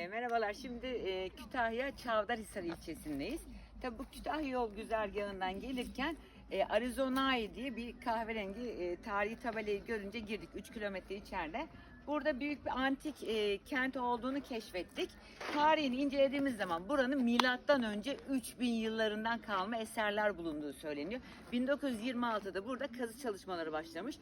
E, merhabalar. Şimdi e, Kütahya Çavdarhisar ilçesindeyiz. Tabi bu Kütahya yol güzergahından gelirken e, Arizona'yı diye bir kahverengi e, tarihi tabelayı görünce girdik 3 kilometre içeride. Burada büyük bir antik e, kent olduğunu keşfettik. Tarihini incelediğimiz zaman buranın milattan önce 3000 yıllarından kalma eserler bulunduğu söyleniyor. 1926'da burada kazı çalışmaları başlamış.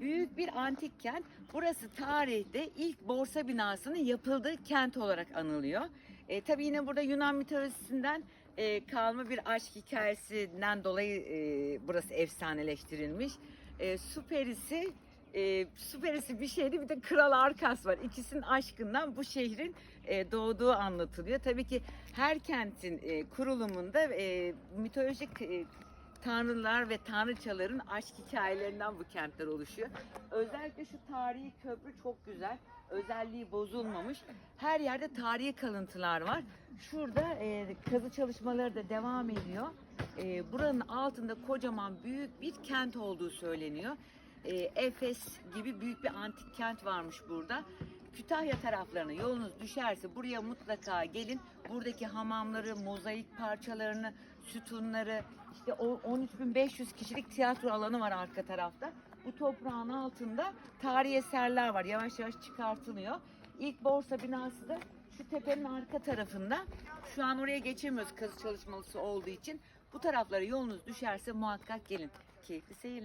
Büyük bir antik kent. Burası tarihte ilk borsa binasının yapıldığı kent olarak anılıyor. E, tabii yine burada Yunan mitolojisinden e, kalma bir aşk hikayesinden dolayı e, burası efsaneleştirilmiş. E, su perisi e, su perisi bir şeydi bir de Kral Arkas var. İkisinin aşkından bu şehrin e, doğduğu anlatılıyor. Tabii ki her kentin e, kurulumunda e, mitolojik e, tanrılar ve tanrıçaların aşk hikayelerinden bu kentler oluşuyor. Özellikle şu tarihi köprü çok güzel. Özelliği bozulmamış. Her yerde tarihi kalıntılar var. Şurada e, kazı çalışmaları da devam ediyor. E, buranın altında kocaman büyük bir kent olduğu söyleniyor. E, Efes gibi büyük bir antik kent varmış burada. Kütahya taraflarına yolunuz düşerse buraya mutlaka gelin. Buradaki hamamları, mozaik parçalarını, sütunları, işte o 13.500 kişilik tiyatro alanı var arka tarafta. Bu toprağın altında tarihi eserler var. Yavaş yavaş çıkartılıyor. İlk borsa binası da şu tepenin arka tarafında. Şu an oraya geçemiyoruz kazı çalışması olduğu için. Bu taraflara yolunuz düşerse muhakkak gelin. Keyifli seyirler.